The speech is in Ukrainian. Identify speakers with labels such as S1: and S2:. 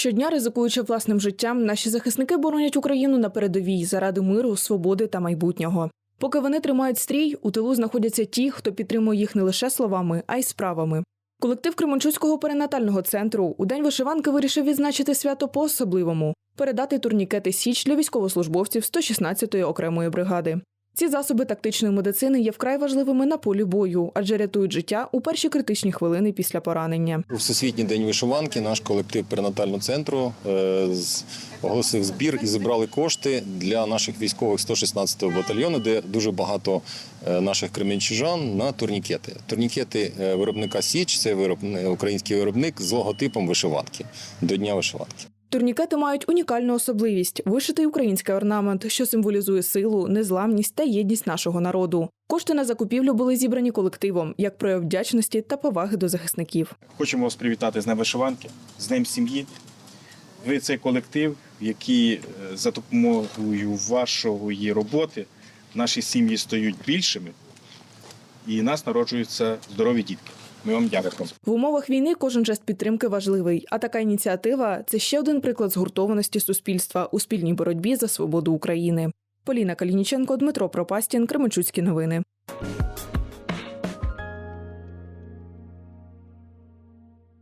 S1: Щодня, ризикуючи власним життям, наші захисники боронять Україну на передовій заради миру, свободи та майбутнього. Поки вони тримають стрій, у тилу знаходяться ті, хто підтримує їх не лише словами, а й справами. Колектив Кременчуцького перинатального центру у день вишиванки вирішив відзначити свято по-особливому передати турнікети Січ для військовослужбовців 116-ї окремої бригади. Ці засоби тактичної медицини є вкрай важливими на полі бою, адже рятують життя у перші критичні хвилини після поранення.
S2: У Всесвітній день вишиванки наш колектив перинатального центру е, оголосив збір і зібрали кошти для наших військових 116-го батальйону, де дуже багато е, наших кременчужан на турнікети. Турнікети е, виробника Січ це вироб, український виробник з логотипом вишиванки до Дня вишиванки.
S1: Турнікети мають унікальну особливість вишитий український орнамент, що символізує силу, незламність та єдність нашого народу. Кошти на закупівлю були зібрані колективом як прояв вдячності та поваги до захисників.
S3: Хочемо вас привітати з Днем вишиванки, з Днем сім'ї. Ви цей колектив, який е, за допомогою вашої роботи наші сім'ї стають більшими і нас народжуються здорові дітки. Ми вам дякуємо.
S1: В умовах війни кожен жест підтримки важливий. А така ініціатива це ще один приклад згуртованості суспільства у спільній боротьбі за свободу України. Поліна Калініченко, Дмитро Пропастін, Кременчуцькі новини.